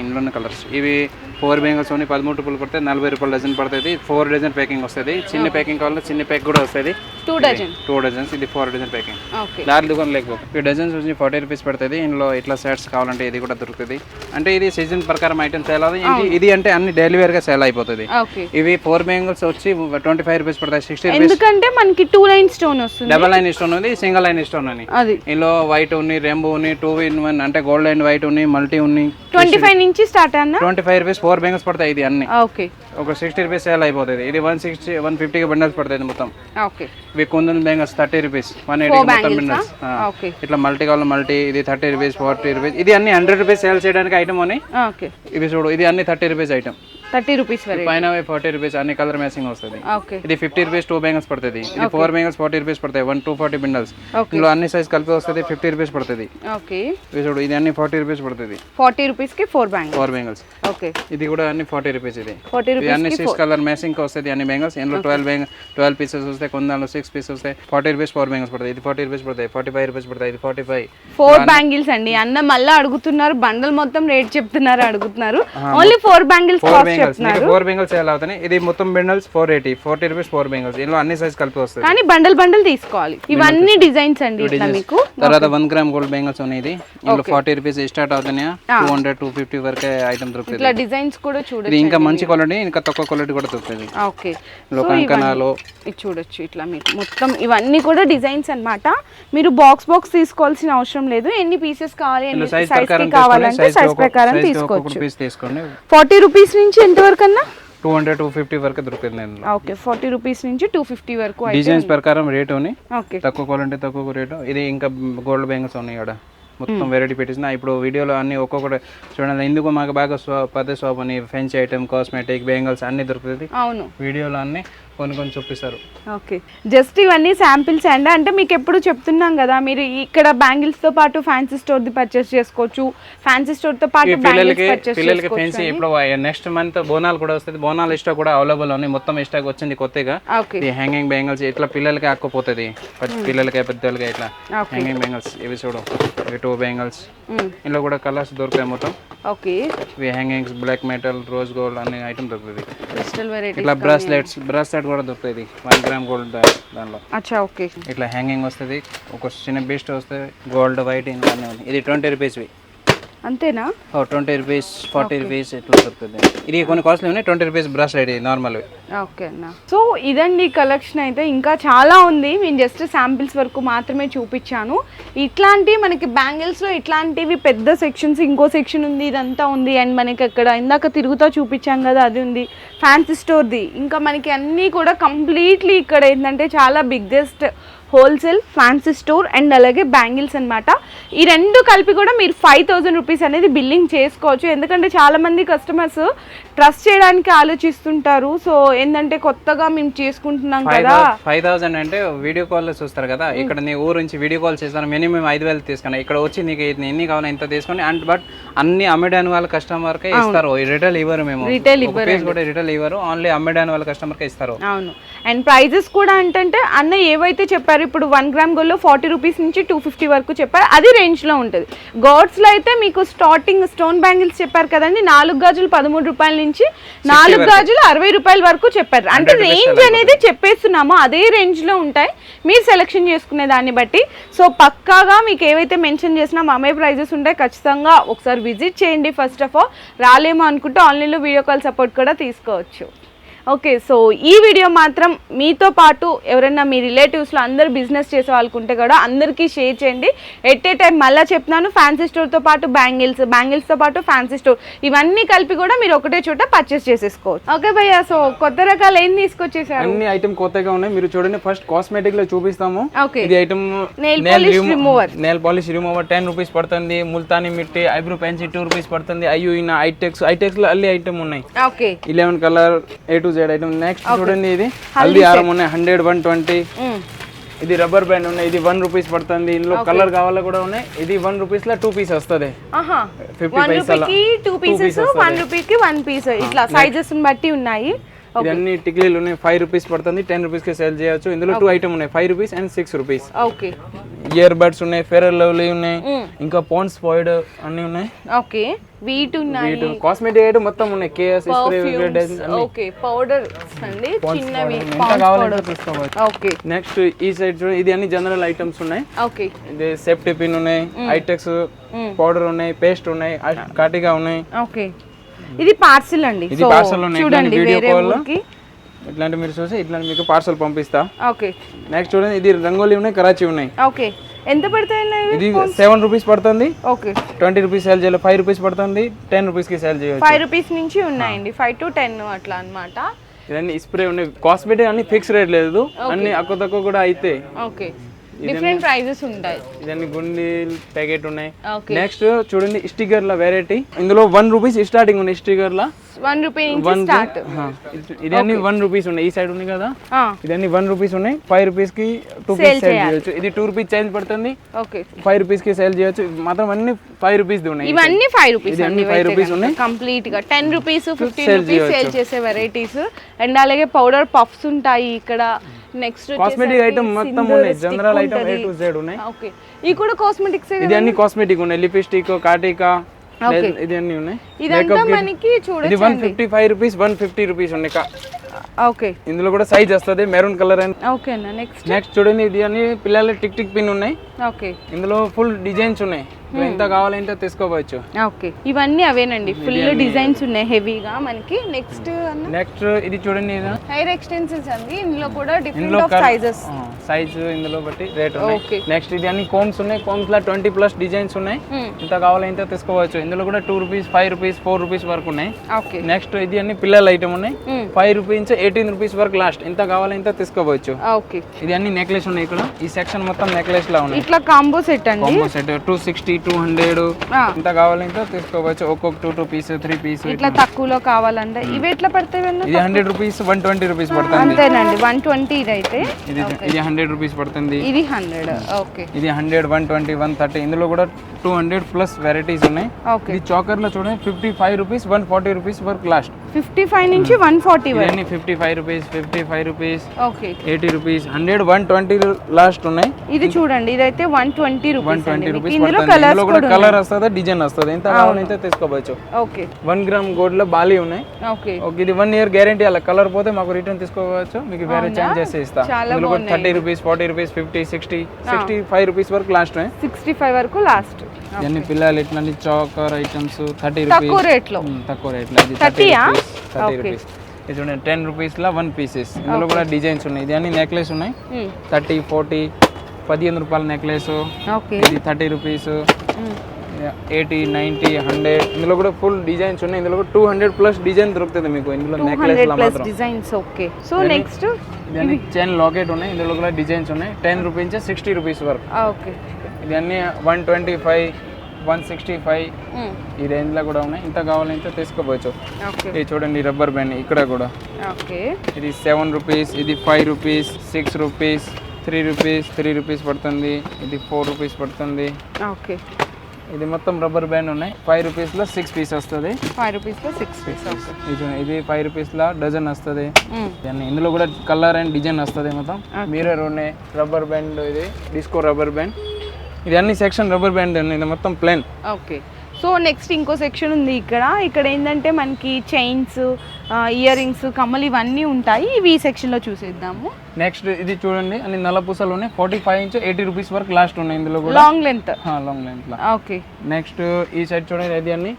ఇందులోనే కలర్స్ ఇవి ఫోర్ బెంగల్స్ ఉన్నాయి పదమూడు రూపాయలు పడతాయి నలభై రూపాయలు డజన్ పడుతుంది. ఫోర్ డజన్ ప్యాకింగ్ వస్తుంది. చిన్న ప్యాకింగ్ కావాలంటే చిన్న ప్యాక్ కూడా వస్తుంది. టూ డజన్ టూ డజన్స్ ఇది ఫోర్ డజన్ ప్యాకింగ్ దారి దుకాణం లేకపోతే. ఈ డజన్స్ వచ్చి ఫార్టీ రూపీస్ పడుతుంది. ఇందులో ఇట్లా సెట్స్ కావాలంటే ఇది కూడా దొరుకుతుంది. అంటే ఇది సీజన్ ప్రకారం ఐటమ్ సేల్ అవుతుంది ఇది- అంటే అన్ని డైలీ వేర్గా సేల్ అయిపోతుంది. ఇవి ఫోర్ బెంగల్స్ వచ్చి ట్వంటీ ఫైవ్ రూపీస్ పడతాయి. సిక్స్టీ రూపీస్ ఎందుకంటే మనకి టూ లైన్ స్టోన్ వస్తుంది. డబల్ లైన్ స్టోన్ ఉంది సింగిల్ లైన్ స్టోన్ అది. ఇందులో వైట్ ఉంది రెంబో ఉంది టూ ఇన్ వన్ అంటే గోల్డ్ అండ్ వైట్ ఉంది మల్టీ ఉంది. ట్వంటీ ఫైవ్ నుంచి స్టార్ట్ అన్న? Twenty five rupees four bangles పడతాయి ఇది అన్ని. ఓకే ఒక సిక్స్టీ రూపీస్ సేల్ అయిపోతుంది. ఇది వన్ సిక్స్టీ వన్ ఫిఫ్టీకి బండల్స్ పడుతుంది మొత్తం. ఓకే ఇవి kundan bangles thirty rupees one eighty మొత్తం బండల్స్ ఓకే ఇట్లా మల్టీ కావాలి మల్టీ ఇది థర్టీ రూపీస్ ఫార్టీ రూపీస్ ఇది అన్ని హండ్రెడ్ రూపీస్ సేల్ చేయడానికి ఐటమ్ ఓకే ఇవి చూడు ఇది అన్ని thirty rupees item thirty rupees పైన ఫార్టీ రూపీస్ అన్ని కలర్ మ్యాచింగ్ వస్తుంది. ఓకే. ఇది ఫిఫ్టీ రూపీస్ టూ బెంగల్స్ పడుతుంది. ఇది ఫోర్ బెంగల్స్ ఫార్టీ రూపీస్ పడతాయి. One two forty bundles. ఇందులో అన్ని సైజ్ కలిపి వస్తుంది ఫిఫ్టీ రూపీస్ పడుతుంది. ఓకే. చూడు ఇది అన్ని ఫార్టీ రూపీస్ పడుతుంది. ఫార్టీ రూపీస్కి four bang four bangles. Okay. ఇది కూడా అన్ని ఫార్టీ రూపీస్ ఇది. ఫార్టీ రూపీస్ అన్ని సిక్స్ కలర్ మ్యాచింగ్ వస్తుంది అన్ని బెంగల్స్. ఇందులో ట్వెల్వ్ బెంగ ట్వెల్వ్ పీసెస్ వస్తాయి కొన్ని దాంట్లో సిక్స్ పీసెస్ వస్తాయి. ఫార్టీ రూపీస్ ఫోర్ బెంగల్స్ పడతాయి. ఇది ఫార్టీ రూపీస్ పడతాయి ఫార్టీ ఫైవ్ రూపీస్ పడతాయి ఇది ఫార్టీ ఫైవ్ ఫోర్ బ్యాంగిల్స్ అండి. అన్న మళ్ళీ అడుగుతున్నారు బండల్ మొత్తం రేట్ చెప్తున్నారు అడుగుతున్నారు. Only four bangles cost bangles four bangles ఎలా అవుతాయి? ఇది మొత్తం bundles four eighty forty rupees four bangles ఇందులో అన్ని సైజ్ కలిపి వస్తుంది కానీ బండల్ బండల్ తీసుకోవాలి. ఇవన్నీ డిజైన్స్ అండి ఇట్లా మీకు. తర్వాత వన్ గ్రామ్ గోల్డ్ బెంగల్స్ ఉన్నాయి ఇది. ఇందులో ఫార్టీ రూపీస్ స్టార్ట్ అవుతున్నాయా? టూ హండ్రెడ్ టూ ఫిఫ్టీ వరకే ఐటమ్ దొరుకుతుంది. ఇట్లా డిజైన్స్ కూడా చూడొచ్చు ఇంకా మంచి క్వాలిటీ ఇంకా తక్కువ క్వాలిటీ కూడా దొరుకుతుంది. ఓకే. కంకణాలు. ఇది చూడొచ్చు ఇట్లా మీరు మొత్తం ఇవన్నీ కూడా డిజైన్స్ అన్నమాట. మీరు బాక్స్ బాక్స్ తీసుకోవాల్సిన అవసరం లేదు. ఎన్ని పీసెస్ కావాలి ఎన్ని సైజ్ కావాలంటే సైజ్ ప్రకారం తీసుకోవచ్చు. ఫార్టీ రూపీస్ నుంచి ఎంత వరకు అన్నా? టూ హండ్రెడ్ టూ ఫిఫ్టీ వరకు దొరుకుతుంది ఓకే ఫార్టీ రూపీస్ నుంచి టూ ఫిఫ్టీ వరకు డిజైన్స్ ప్రకారం రేట్ ఉన్నాయి ఓకే. తక్కువ క్వాలిటీ తక్కువ రేటు ఇది ఇంకా గోల్డ్ బ్యాంగిల్స్ ఉన్నాయి ఇక్కడ మొత్తం వెరైటీ పెట్టేసిన. ఇప్పుడు వీడియోలో అన్ని ఒక్కొక్కటి చూడండి ఎందుకు మాకు బాగా పదే షాప్ అని ఫెన్స్ ఐటమ్ కాస్మెటిక్ బెంగల్స్ అన్ని దొరుకుతుంది అవును. వీడియోలో అన్ని కొన్ని కొన్ని చూపిస్తారు ఓకే. జస్ట్ ఇవన్నీ శాంపిల్స్ అండి అంటే మీకు ఎప్పుడు చెప్తున్నాం కదా మీరు ఇక్కడ బ్యాంగిల్స్తో పాటు ఫ్యాన్సీ స్టోర్ ది పర్చేస్ చేసుకోవచ్చు. ఫ్యాన్సీ స్టోర్తో పాటు పిల్లలకి బ్యాంగిల్స్ ఫెన్సీ ఇప్పుడు నెక్స్ట్ మంత్ బోనాలు కూడా వస్తుంది బోనాలు స్టాక్ కూడా అవైలబుల్ ఉన్నాయి. మొత్తం స్టాక్ వచ్చింది కొత్తగా. ఈ హ్యాంగింగ్ బెంగల్స్ ఇట్లా పిల్లలకి ఆక్కుపోతుంది. పిల్లలకి పెద్దలకి ఇట్లా. హ్యాంగింగ్ బెంగల్స్ ఇవి చూడు. ఇవి టూ బెంగల్స్ ఇందులో కూడా కలర్స్ దొరుకుతాయి మొత్తం. ఓకే. ఇవి hangings black metal rose gold అనే ఐటమ్ దొరుకుతుంది ఇట్లా బ్రాస్లెట్స్ బ్రాస్లెట్ కూడా దొరుకుతుంది వన్ గ్రామ్ గోల్డ్ దానిలో. అచ్చా ఓకే. ఇట్లా హ్యాంగింగ్ వస్తుంది. ఒక చిన్న బీస్ట్ వస్తుంది. గోల్డ్ వైట్ ఇవన్నీ ఇది ట్వంటీ రూపీస్వి అంతేనా? ట్వంటీ రూపీస్ ఫార్టీ రూపీస్ ఇట్లా దొరుకుతుంది. ఇది కొన్ని కాస్ట్లీ ఉన్నాయి ట్వంటీ రూపీస్ బ్రాస్లెట్ ఇది నార్మల్ ఓకే అన్న. సో ఇదండి కలెక్షన్ అయితే. ఇంకా చాలా ఉంది. నేను జస్ట్ శాంపిల్స్ వరకు మాత్రమే చూపించాను. ఇట్లాంటి మనకి బ్యాంగిల్స్లో ఇట్లాంటివి పెద్ద సెక్షన్స్ ఇంకో సెక్షన్ ఉంది ఇదంతా ఉంది. అండ్ మనకి అక్కడ ఇందాక తిరుగుతా చూపించాం కదా అది ఉంది. ఫ్యాన్సీ స్టోర్ది ఇంకా మనకి అన్నీ కూడా కంప్లీట్లీ ఇక్కడ ఏంటంటే చాలా biggest wholesale fancy store and అలాగే బ్యాంగిల్స్ అన్నమాట. ఈ రెండు కలిపి కూడా మీరు ఫైవ్ థౌజండ్ రూపీస్ అనేది బిల్లింగ్ చేసుకోవచ్చు. ఎందుకంటే చాలా మంది కస్టమర్స్ ట్రస్ట్ చేయడానికి ఆలోచిస్తుంటారు. సో ఏంటంటే కొత్తగా మేము చేసుకుంటున్నాం కదా. ఫైవ్ థౌసండ్ అంటే వీడియో కాల్ చూస్తారు కదా. ఇక్కడ నీ ఊరు నుంచి వీడియో కాల్ చేస్తాను. మినిమం ఐదు వేలు తీసుకున్నా. ఇక్కడ వచ్చి నీకు ఎన్ని కావాలో ఇంత తీసుకొని అండ్ బట్ అన్ని అమ్మేడాని వాళ్ళ కస్టమర్ కే ఇస్తారు. రిటైల్ ఇవ్వరు మేము. ఒక piece కూడా రిటైల్ ఇవ్వరు. ఓన్లీ అమ్మేడాని వాళ్ళ కస్టమర్ కే ఇస్తారు. అవును. అండ్ ప్రైజెస్ కూడా ఏంటంటే అన్న ఏవైతే చెప్పారు ఇప్పుడు వన్ గ్రామ్ గోల్డ్లో ఫార్టీ రూపీస్ నుంచి టూ ఫిఫ్టీ వరకు చెప్పారు. అది రేంజ్లో ఉంటుంది. గోడ్స్లో అయితే మీకు స్టార్టింగ్ స్టోన్ బ్యాంగిల్స్ చెప్పారు కదండి. నాలుగు గాజులు పదమూడు రూపాయల నుంచి నాలుగు గాజులు అరవై రూపాయల వరకు చెప్పారు. అంటే రేంజ్ అనేది చెప్పేస్తున్నామో. అదే రేంజ్లో ఉంటాయి. మీరు సెలెక్షన్ చేసుకునే దాన్ని బట్టి. సో పక్కాగా మీకు ఏవైతే మెన్షన్ చేసినా అమ్మే ప్రైజెస్ ఉంటాయి. ఖచ్చితంగా ఒకసారి విజిట్ చేయండి. ఫస్ట్ ఆఫ్ ఆల్ రాలేమో అనుకుంటే ఆన్లైన్లో వీడియో కాల్ సపోర్ట్ కూడా తీసుకోవచ్చు. ఓకే సో ఈ వీడియో మాత్రం మీతో పాటు ఎవరైనా మీ రిలేటివ్స్లో అందరు బిజినెస్ చేసే వాళ్ళకు ఉంటే కూడా అందరికీ షేర్ చేయండి. ఎట్ ఏ టైం మళ్ళీ చెప్తున్నాను ఫ్యాన్సీ స్టోర్తో పాటు బ్యాంగిల్స్ బ్యాంగిల్స్తో పాటు ఫ్యాన్సీ స్టోర్ ఇవన్నీ కలిపి కూడా మీరు ఒకటే చోట పర్చేస్ చేసేసుకోవచ్చు. ఓకే భయ్యా సో కొత్త రకాలు ఏం తీసుకొచ్చేసారు? అన్ని ఐటమ్ కొత్తగా ఉన్నాయి. మీరు చూడండి ఫస్ట్ కాస్మెటిక్లో చూపిస్తాము. ఓకే. ఇది item. Nail polish remover ten rupees పడుతుంది. Multani mitti eyebrow pencil two rupees పడుతుంది. అయ్యో ఇన్న ఐటెక్స్ ఐటెక్స్లో అల్లి ఐటమ్ ఉన్నాయి. Okay. Eleven colour A to Z item next చూడండి ఇది. హల్దీ హారం ఉన్నాయి హండ్రెడ్ వన్ ట్వంటీ ఇది రబ్బర్ బ్యాండ్ ఉన్నాయి ఇది వన్ రూపీస్ పడుతుంది. ఇందులో కలర్ కావాలా కూడా ఉన్నాయి. ఇది వన్ రూపీస్లో టూ పీస్ వస్తుంది. ఫిఫ్టీ రూపీకి టూ పీసెస్ వన్ రూపీకి వన్ పీస్ ఇట్లా సైజెస్ బట్టి ఉన్నాయి. ఇది అన్ని టిక్లీలు ఉన్నాయి. ఫైవ్ రూపీస్ పడుతుంది. టెన్ రూపీస్కి సేల్ చేయొచ్చు. ఇందులో టూ ఐటమ్ ఉన్నాయి. Five rupees and six rupees okay ear buds ఉన్నాయి. ఫెర్ లవ్లీ ఉన్నాయి. ఇంకా పాండ్స్ పాయిడ్ అన్ని ఉన్నాయి. ఓకే వీట్ ఉన్నాయి. వీటి కాస్మెటిక్ ఐటమ్ మొత్తం ఉన్నాయి. కేఎస్ ఓకే పౌడర్ అండి. చిన్నవి. ఓకే నెక్స్ట్ ఈ సైడ్ చూడండి. ఇది అన్ని జనరల్ ఐటమ్స్ ఉన్నాయి. ఓకే ఇది సేఫ్టీ పిన్ ఉన్నాయి ఐటెక్స్ పౌడర్ ఉన్నాయి. పేస్ట్ ఉన్నాయి. కాటిగా ఉన్నాయి. ఓకే ఇది పార్సిల్ అండి. ఇది ఉన్నాయి. చూడండి ఊరికి. ఇట్లాంటి మీరు చూసి ఇట్లాంటి మీకు పార్సల్ పంపిస్తా. ఓకే నెక్స్ట్ చూడండి ఇది రంగోలీ ఉన్నాయి కరాచీ ఉన్నాయి. ఓకే ఎంత పడతాయండి ఇది సెవెన్ రూపీస్ పడుతుంది. ఓకే ట్వంటీ రూపీస్ సేల్ చేయాలి ఫైవ్ రూపీస్ పడుతుంది. టెన్ రూపీస్కి సేల్ చేయొచ్చు. ఫైవ్ రూపీస్ నుంచి ఉన్నాయండి. ఫైవ్ టు టెన్ అట్లా అన్నమాట. ఇవన్నీ స్ప్రే ఉన్నాయి. కాస్మెటిక్ అన్ని ఫిక్స్ రేట్ లేదు. అన్ని అక్కువ తక్కువ కూడా అయితే. ఓకే డిఫరెంట్ ప్రైజెస్ ఉంటాయి. ఇదన్నీ గుండి ప్యాకెట్ ఉన్నాయి. నెక్స్ట్ చూడండి స్టిక్కర్ ల వెరైటీ ఇందులో వన్ రూపీస్ స్టార్టింగ్ ఉన్నాయి స్టిక్కర్ ల వన్ రూపీ వన్ స్టార్ట్ ఇది అన్ని వన్ రూపీస్ ఉన్నాయి. ఈ సైడ్ ఉంది కదా? ఇదన్నీ వన్ రూపీస్ ఉన్నాయి. ఫైవ్ రూపీస్కి టూ పీస్ సేల్. చేయొచ్చు. ఇది టూ రూపీస్ చేంజ్ పడుతుంది. ఓకే ఫైవ్ రూపీస్కి సేల్ చేయొచ్చు. మాత్రం అన్ని ఫైవ్ రూపీస్ ఉన్నాయి. ఇవన్నీ ఫైవ్ రూపీస్ అన్ని five rupees ఉన్నాయి. కంప్లీట్గా ten rupees fifteen rupees sale. చేసే వెరైటీస్ అండ్ అలాగే పౌడర్ పఫ్స్ ఉంటాయి ఇక్కడ. నెక్స్ట్ కాస్మెటిక్ ఐటమ్ మొత్తం ఉన్నాయి. General item A to Z ఉన్నాయి. ఓకే ఇవి కూడా కాస్మెటిక్స్ ఇది అన్ని కాస్మెటిక్ ఉన్నాయి. లిప్స్టిక్ కాటికా ఇది అన్ని ఉన్నాయి. ఇదంతా మనకి ఇది చూడొచ్చు వన్ ఫిఫ్టీ ఫైవ్ రూపీస్ ఉన్నాయి. ఓకే. ఇందులో కూడా సైజ్ వస్తుంది maroon colour and okay next next చూడండి ఇది అన్ని పిల్లల టిక్ టిక్ పిన్ ఉన్నాయి. ఓకే. ఇందులో ఫుల్ డిజైన్స్ ఉన్నాయి. మీరు ఎంత కావాలంటే తీసుకోవచ్చు. ఓకే. ఇవన్నీ అవేనండి ఫుల్ డిజైన్స్ ఉన్నాయి హెవీగా మనకి. నెక్స్ట్ నెక్స్ట్ ఇది చూడండి ఇది. హెయిర్ ఎక్స్టెన్షన్స్ అండి. ఇందులో కూడా డిఫరెంట్ ఆఫ్ సైజెస్ సైజ్ ఇందులో బట్టి రేట్. ఉన్నాయి. నెక్స్ట్ ఇది అన్ని కోమ్స్ ఉన్నాయి. కోమ్స్లో ట్వంటీ ప్లస్ డిజైన్స్ ఉన్నాయి. ఎంత కావాలంటే తీసుకోవచ్చు. ఇందులో కూడా two rupees five rupees four rupees వరకు ఉన్నాయి. ఓకే నెక్స్ట్ ఇది అన్ని పిల్లల ఐటమ్ ఉన్నాయి. ఫైవ్ రూపీస్ ఎయిటీన్ రూపీస్ వరకు లాస్ట్ ఎంత కావాలంటే తీసుకోవచ్చు? ఓకే ఇది అన్ని నెక్లెస్ ఉన్నాయి ఇక్కడ. ఈ సెక్షన్ మొత్తం నెక్లెస్ లా ఉన్నాయి. ఇట్లా కాంబో సెట్ అండి? Combo set two sixty two hundred. ఎంత కావాలంటే తీసుకోవచ్చు. ఒక్కొక్క two two piece three piece ఇట్లా తక్కువలో కావాలంటే ఇవి ఎట్లా పడతాయి ఇది hundred rupees one twenty rupees పడుతుంది. అంతేనండి. వన్ ట్వంటీ ఇదైతే. ఇది ఇది హండ్రెడ్ రూపీస్ పడుతుంది. ఇది హండ్రెడ్ ఓకే ఇది hundred one twenty one thirty ఇందులో కూడా టూ హండ్రెడ్ ప్లస్ వెరైటీస్ ఉన్నాయి. ఓకే ఇది చాకర్లో చూడండి fifty five rupees one forty rupees వరకు లాస్ట్ ఫిఫ్టీ ఫైవ్ నుంచి వన్ ఫార్టీ ఇవన్నీ fifty five rupees fifty five rupees okay eighty rupees hundred one twenty last ఉన్నాయి. ఇది చూడండి ఇదైతే one twenty one twenty rupees ఇందులో కూడా కలర్ వస్తుంది? డిజైన్ వస్తుంది? ఎంత కావాలంటే తీసుకోవచ్చు. ఓకే వన్ గ్రామ్ గోల్డ్లో బాలి ఉన్నాయి. ఓకే ఓకే ఇది వన్ ఇయర్ గ్యారంటీ అలా కలర్ పోతే మాకు రిటర్న్ తీసుకోవచ్చు. మీకు వేరే చేంజ్ చేసి ఇస్తా. ఇందులో thirty rupees forty rupees fifty sixty sixty five rupees వరకు లాస్ట్ సిక్స్టీ ఫైవ్ వరకు లాస్ట్ ఇవన్నీ పిల్లలు ఇట్లాంటి చాకర్ ఐటమ్స్ థర్టీ తక్కువ రూపీస్ రేట్లో తక్కువ రేట్లో ఇది థర్టీ 30 ఆ? Thirty Okay. రూపీస్ ఇది చూడండి టెన్ రూపీస్ లా వన్ పీసెస్ ఇందులో కూడా డిజైన్స్ ఉన్నాయి. ఇది అన్ని నెక్లెస్ ఉన్నాయి. Hmm. థర్టీ ఫార్టీ పదిహేను రూపాయల నెక్లెస్ ఇది thirty rupees eighty ninety hundred ఇందులో కూడా ఫుల్ డిజైన్స్ ఉన్నాయి. ఇందులో కూడా టూ హండ్రెడ్ ప్లస్ డిజైన్ దొరుకుతుంది మీకు ఇందులో necklace designs okay so next ఇదన్నీ చైన్ లాకెట్ ఉన్నాయి. ఇందులో కూడా డిజైన్స్ ఉన్నాయి. టెన్ రూపీస్ సిక్స్టీ రూపీస్ వరకు. ఓకే ఇది అన్ని one twenty five one sixty five ఈ రేంజ్లో కూడా ఉన్నాయి. ఇంత కావాలంటే తీసుకోవచ్చు ఇది చూడండి రబ్బర్ బ్యాండ్ ఇక్కడ కూడా. ఇది సెవెన్ రూపీస్ ఇది five rupees six rupees three rupees three rupees పడుతుంది. ఇది ఫోర్ రూపీస్ పడుతుంది. ఓకే. ఇది మొత్తం రబ్బర్ బ్యాండ్ ఉన్నాయి. ఫైవ్ రూపీస్లో సిక్స్ పీస్ వస్తుంది. ఫైవ్ రూపీస్లో సిక్స్ పీస్ ఇది ఇది ఫైవ్ రూపీస్లో డజన్ వస్తుంది. దాన్ని ఇందులో కూడా కలర్ అండ్ డిజైన్ వస్తుంది మొత్తం. మిర్రర్ ఉన్నాయి. రబ్బర్ బ్యాండ్ ఇది. డిస్కో రబ్బర్ బ్యాండ్ ఇది అన్ని సెక్షన్ రబ్బర్ బ్యాండ్ ఇది మొత్తం ప్లేన్ ఓకే సో నెక్స్ట్ ఇంకో సెక్షన్ ఉంది ఇక్కడ. ఇక్కడ ఏంటంటే మనకి చైన్స్ ఇయర్ రింగ్స్ కమ్మలు ఇవన్నీ ఉంటాయి. ఇవి ఈ సెక్షన్లో చూసేద్దాము. నెక్స్ట్ ఇది చూడండి అన్ని నల్ల పూసలు ఉన్నాయి. Forty five inch eighty rupees వరకు లాస్ట్ ఉన్నాయి ఇందులో కూడా. Long length long length okay next ఈ సైడ్ చూడండి ఇది అన్ని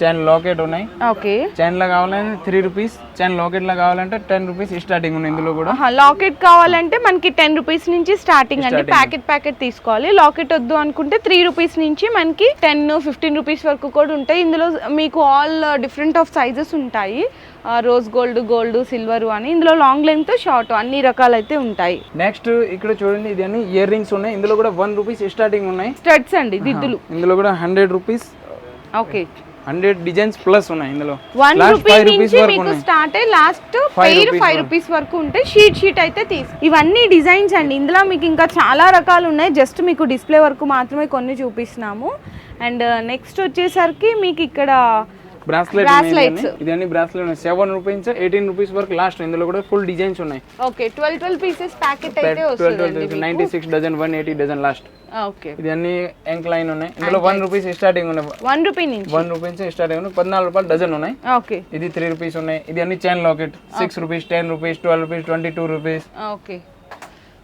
చైన్ లాకెట్ ఉన్నాయి. ఓకే. చైన్ లా కావాలంటే త్రీ రూపీస్ చైన్ లాకెట్ లా కావాలంటే టెన్ రూపీస్ స్టార్టింగ్ ఉంది ఇందులో కూడా. లాకెట్ కావాలంటే మనకి టెన్ రూపీస్ నుంచి స్టార్టింగ్ అండి. ప్యాకెట్ ప్యాకెట్ తీసుకోవాలి. లాకెట్ వద్దు అనుకుంటే త్రీ రూపీస్ నుంచి మనకి టెన్ ఫిఫ్టీన్ రూపీస్ వరకు కూడా ఉంటాయి. ఇందులో మీకు ఆల్ డిఫరెంట్ ఆఫ్ సైజెస్ ఉంటాయి. రోజ్ గోల్డ్ గోల్డ్ సిల్వర్ అని. ఇందులో లాంగ్ లెంత్ షార్ట్ అన్ని రకాలైతే ఉంటాయి. నెక్స్ట్ ఇక్కడ చూడండి ఇది అన్ని ఇయర్ రింగ్స్ ఉన్నాయి. ఇందులో కూడా వన్ రూపీస్ స్టార్టింగ్ ఉన్నాయి. స్టడ్స్ అండి దిద్దులు. ఇందులో కూడా hundred rupees okay. Hundred designs plus ఉన్నాయి ఇందులో. వన్ ఫైవ్ రూపీస్ వరకు మీకు స్టార్ట్ అయ్యి లాస్ట్ పెయిర్ ఫైవ్ వరకు. రూపీస్ వరకు ఉంటే షీట్ షీట్ అయితే తీసు. ఇవన్నీ డిజైన్స్ అండి. ఇందులో మీకు ఇంకా చాలా రకాలు ఉన్నాయి. జస్ట్ మీకు డిస్ప్లే వరకు మాత్రమే కొన్ని చూపిస్తున్నాము. అండ్ నెక్స్ట్ వచ్చేసరికి మీకు ఇక్కడ బ్రాస్లెట్ Bracelets. ఇది అన్ని bracelet seven rupees eighteen rupees వరకు లాస్ట్ ఇందులో కూడా ఫుల్ డిజైన్స్ ఉన్నాయి. Okay twelve twelve pieces packet అయితే ninety six dozen one eighty dozen last okay ఇది అన్ని ఎంక్ లైన్ ఉన్నాయి. ఇందులో వన్ రూపీస్ స్టార్టింగ్ ఉన్నాయి. వన్ రూపీ నుంచి. వన్ రూపీస్ స్టార్టింగ్ ఉన్నాయి. పద్నాలుగు రూపాయలు డజన్ ఉన్నాయి. ఓకే ఇది త్రీ రూపీస్ ఉన్నాయి. ఇది అన్ని chain locket six rupees ten rupees twelve rupees twenty two rupees okay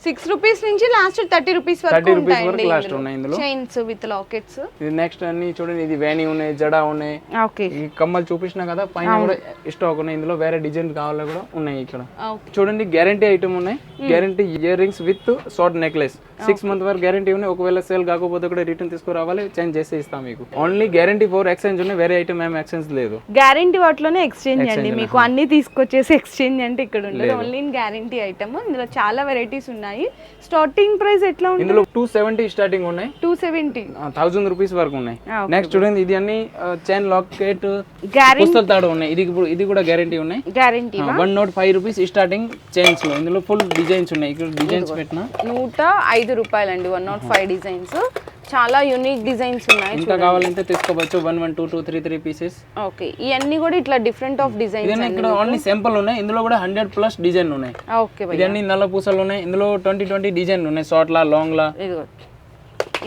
six rupees నుంచి లాస్ట్ థర్టీ రూపీస్ వరకు 30 rupees ఉంటాయండి వరకు last ఉన్నాయి ఇందులో. చైన్స్ విత్ లాకెట్స్ ఇది నెక్స్ట్ అన్ని చూడండి ఇది వేణి ఉన్నాయి జడా ఉన్నాయి. ఓకే ఈ కమ్మలు చూపించిన కదా పైన కూడా స్టాక్ ఉన్నాయి. ఇందులో వేరే డిజైన్ కావాలో కూడా ఉన్నాయి ఇక్కడ. చూడండి గ్యారంటీ ఐటమ్ ఉన్నాయి. Guarantee year rings with short necklace six month వరకు గ్యారంటీ ఉన్నాయి. ఒకవేళ సేల్ కాకపోతే కూడా రిటర్న్ తీసుకురావాలి చేంజ్ చేసి ఇస్తాం మీకు. ఓన్లీ గ్యారంటీ ఫోర్ ఎక్స్చేంజ్ ఉన్నాయి. వేరే ఐటమ్ ఏం ఎక్స్చేంజ్ లేదు. గ్యారంటీ వాటిలోనే ఎక్స్చేంజ్ అండి. మీకు అన్ని తీసుకొచ్చేసి ఎక్స్చేంజ్ అంటే ఇక్కడ ఉండదు. ఓన్లీ గ్యారంటీ ఐటమ్ ఇందులో చాలా వెరైటీస్ ఉన్నాయి. స్టార్టింగ్ ప్రైస్ ఎట్లా ఉంది? ఇందులో టూ సెవెంటీ స్టార్టింగ్ ఉన్నాయి. టూ సెవెంటీ థౌసండ్ రూపీస్ వరకు ఉన్నాయి. నెక్స్ట్ చూడండి ఇది అన్ని చైన్ లాకెట్ పుస్తల తాడు ఉన్నాయి. ఇది ఇప్పుడు ఇది కూడా గ్యారంటీ ఉన్నాయి. Guarantee one nought five rupees starting చైన్స్లో. ఇందులో ఫుల్ డిజైన్స్ ఉన్నాయి. ఇక్కడ డిజైన్స్ పెట్టిన. నూట ఐదు రూపాయలండి వన్ నాట్ ఫైవ్ డిజైన్స్ చాలా యూనిక్ డిజైన్స్ ఉన్నాయి ఇంకా కావాలంటే తీసుకోవచ్చు. One one two two three three pieces okay ఇవన్నీ కూడా ఇట్లా డిఫరెంట్ ఆఫ్ డిజైన్స్ ఇదన్నీ ఇక్కడ ఓన్లీ సింపుల్ ఉన్నాయి. ఇందులో కూడా హండ్రెడ్ ప్లస్ డిజైన్ ఉన్నాయి. ఓకే ఇది అన్ని నల్ల పూసలు ఉన్నాయి. ఇందులో ట్వంటీ ట్వంటీ డిజైన్ ఉన్నాయి. షార్ట్ లా లాంగ్ లా.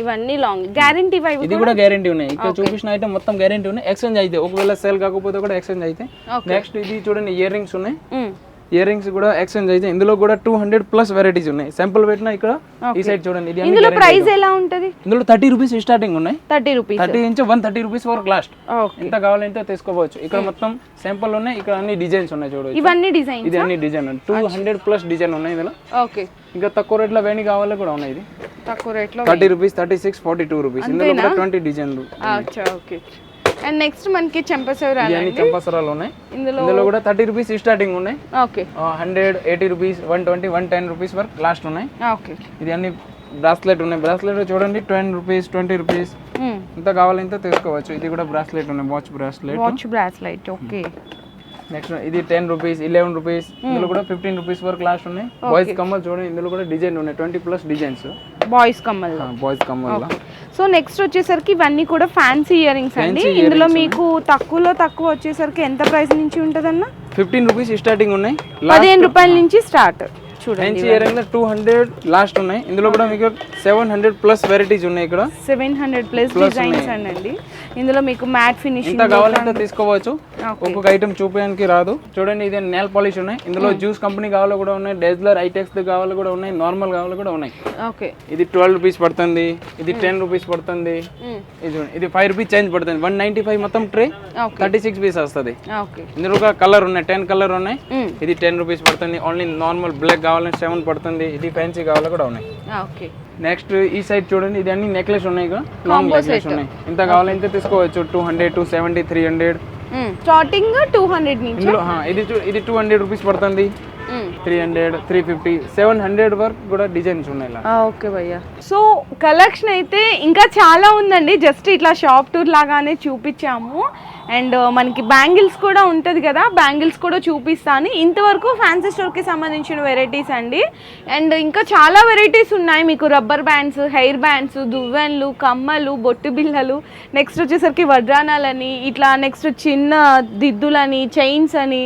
ఇవన్నీ లాంగ్ గ్యారంటీ ఫైవ్ ఇది కూడా? గ్యారంటీ ఉన్నాయి. ఇక్కడ చూపించిన ఐటమ్ మొత్తం గ్యారంటీ ఉన్నాయి. ఎక్స్చేంజ్ అయితే. ఒకవేళ సేల్ కాకపోతే కూడా ఎక్స్చేంజ్ అయితే. నెక్స్ట్ ఇది చూడండి ఇయర్ రింగ్స్ ఉన్నాయి ఇయర్ రింగ్స్ కూడా ఎక్స్చేంజ్ అయితే ఇందులో కూడా టూ హండ్రెడ్ ప్లస్ వెరైటీస్ ఉన్నాయి. శాంపుల్ పెట్టిన ఇక్కడ ఈ సైడ్ చూడండి ఇది ఇందులో ప్రైస్ ఎలా ఉంటది. ఇందులో థర్టీ రూపీస్ స్టార్టింగ్ ఉన్నాయి. Thirty rupees. Thirty inch one thirty rupees వరకు లాస్ట్ ఎంత కావాలంటే తీసుకోవచ్చు. ఇక్కడ మొత్తం శాంపుల్ ఉన్నాయి ఇక్కడ అన్ని డిజైన్స్ ఉన్నాయి చూడవచ్చు ఇవన్నీ డిజైన్ ఇది అన్ని design two hundred plus design ఉన్నాయి ఇందులో. ఓకే. ఇంకా తక్కువ రేట్లో వేణి కావాలి కూడా ఉన్నాయి ఇది. తక్కువ రేట్లో thirty rupees thirty six forty two rupees. ఇందులో కూడా ట్వంటీ డిజైన్లు ఓకే. అండ్ నెక్స్ట్ మనకి చెంపసెవరు ఇవి అన్ని చంపసరాలు ఉన్నాయి. ఇందులో ఇందులో కూడా థర్టీ రూపీస్ స్టార్టింగ్ ఉన్నాయి. Okay hundred eighty rupees one twenty one ten rupees వరకు లాస్ట్ ఉన్నాయి. ఓకే ఇది అన్ని బ్రాస్లెట్ ఉన్నాయి. బ్రాస్లెట్ చూడండి టెన్ రూపీస్ ట్వంటీ రూపీస్. ఎంత కావాలంటే తీసుకోవచ్చు ఇది కూడా బ్రాస్లెట్ ఉన్నాయి. Watch bracelet watch bracelet okay next ఇది టెన్ రూపీస్ ఇలెవెన్ రూపీస్ ఇందులో కూడా ఫిఫ్టీన్ రూపీస్ వరకు లాస్ట్ ఉన్నాయి. బాయ్స్ కమ్మలు చూడండి ఇందులో కూడా డిజైన్ ఉన్నాయి. ట్వంటీ ప్లస్ డిజైన్స్ బాయ్స్ కమ్మల్. బాయ్స్ కమ్మల్లో. సో నెక్స్ట్ వచ్చేసరికి ఇవన్నీ కూడా ఫ్యాన్సీ ఇయర్ రింగ్స్ అండి ఇందులో మీకు తక్కువలో తక్కువ వచ్చేసరికి ఎంత ప్రైస్ నుంచి ఉంటుందన్న? ఫిఫ్టీన్ రూపీస్ స్టార్టింగ్ ఉన్నాయి. పదిహేను రూపాయల నుంచి స్టార్ట్ చూడండి ear ring two hundred last ఉన్నాయి. ఇందులో కూడా మీకు సెవెన్ హండ్రెడ్ ప్లస్ వెరైటీస్ ఉన్నాయి ఇక్కడ. సెవెన్ హండ్రెడ్ ప్లస్ డిజైన్స్ అండి ఇందులో మీకు మ్యాట్ ఫినిషింగ్ ఎంత కావాలంటే తీసుకోవచ్చు. ఒక్కొక్క ఐటమ్ చూపించడానికి రాదు. చూడండి ఇది నెల్ పాలిష్ ఉన్నాయి. ఇందులో జ్యూస్ కంపెనీ కావాలో కూడా ఉన్నాయి. డెజ్లర్ ఐటెక్స్ కావాలి కూడా ఉన్నాయి. నార్మల్ కావాలి కూడా ఉన్నాయి. ఓకే ఇది ట్వెల్వ్ రూపీస్ పడుతుంది. ఇది టెన్ రూపీస్ పడుతుంది. ఇది చూడండి, ఇది ఫైవ్ రూపీస్ చేంజ్ పడుతుంది. వన్ నైన్టీ ఫైవ్ మొత్తం ట్రే థర్టీ సిక్స్ పీస్ వస్తుంది. ఇందులో కలర్ ఉన్నాయి. టెన్ కలర్ ఉన్నాయి. ఇది టెన్ రూపీస్ పడుతుంది. ఓన్లీ నార్మల్ బ్లాక్ కావాలంటే సెవెన్ పడుతుంది. ఇది ఫ్యాన్సీ కావాలి కూడా ఉన్నాయి. ఓకే. నెక్స్ట్ ఈ సైడ్ చూడండి ఇది అన్ని నెక్లెస్ ఉన్నాయి లాంగ్ నెక్లెస్ ఉన్నాయి. ఇంత కావాలంటే తీసుకోవచ్చు? Two hundred two seventy three hundred starting two hundred నుంచి? ఇది ఇది టూ హండ్రెడ్ రూపీస్ పడుతుంది. Three hundred three fifty seven hundred వరకు కూడా డిజైన్స్ ఉన్నాయి ఓకే భయ్యా. సో కలెక్షన్ అయితే ఇంకా చాలా ఉందండి. జస్ట్ ఇట్లా షాప్ టూర్ లాగానే చూపించాము. అండ్ మనకి బ్యాంగిల్స్ కూడా ఉంటుంది కదా బ్యాంగిల్స్ కూడా చూపిస్తాను. ఇంతవరకు ఫ్యాన్సీ స్టోర్కి సంబంధించిన వెరైటీస్ అండి. అండ్ ఇంకా చాలా వెరైటీస్ ఉన్నాయి మీకు రబ్బర్ బ్యాండ్స్ హెయిర్ బ్యాండ్స్ దువ్వెన్లు కమ్మలు బొట్టు బిళ్ళలు. నెక్స్ట్ వచ్చేసరికి వడ్రానాలని ఇట్లా నెక్స్ట్ చిన్న దిద్దులని చైన్స్ అని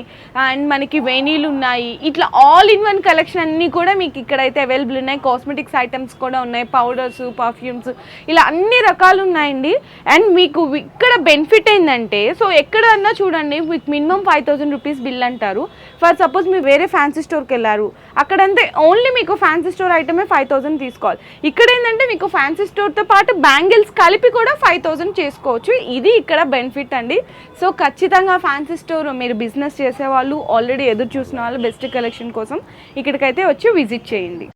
అండ్ మనకి వెనీలు ఉన్నాయి. ఇట్లా ఆల్ ఇన్ వన్ కలెక్షన్ అన్నీ కూడా మీకు ఇక్కడైతే అవైలబుల్ ఉన్నాయి. కాస్మెటిక్స్ ఐటమ్స్ కూడా ఉన్నాయి పౌడర్స్ పర్ఫ్యూమ్స్ ఇలా అన్ని రకాలు ఉన్నాయండి. అండ్ మీకు ఇక్కడ బెనిఫిట్ ఏంటంటే సో ఎక్కడన్నా చూడండి మీకు minimum five thousand rupees bill అంటారు. ఫర్ సపోజ్ మీరు వేరే ఫ్యాన్సీ స్టోర్కి వెళ్ళారు. అక్కడంతే ఓన్లీ మీకు ఫ్యాన్సీ స్టోర్ ఐటమే ఫైవ్ థౌసండ్ తీసుకోవాలి. ఇక్కడ ఏంటంటే మీకు ఫ్యాన్సీ స్టోర్తో పాటు బ్యాంగిల్స్ కలిపి కూడా ఫైవ్ థౌసండ్ చేసుకోవచ్చు. ఇది ఇక్కడ బెనిఫిట్ అండి. సో ఖచ్చితంగా ఫ్యాన్సీ స్టోర్ మీరు బిజినెస్ చేసే వాళ్ళు ఆల్రెడీ ఎదురు చూసిన వాళ్ళు బెస్ట్ కలెక్షన్ కోసం ఇక్కడికైతే వచ్చి విజిట్ చేయండి.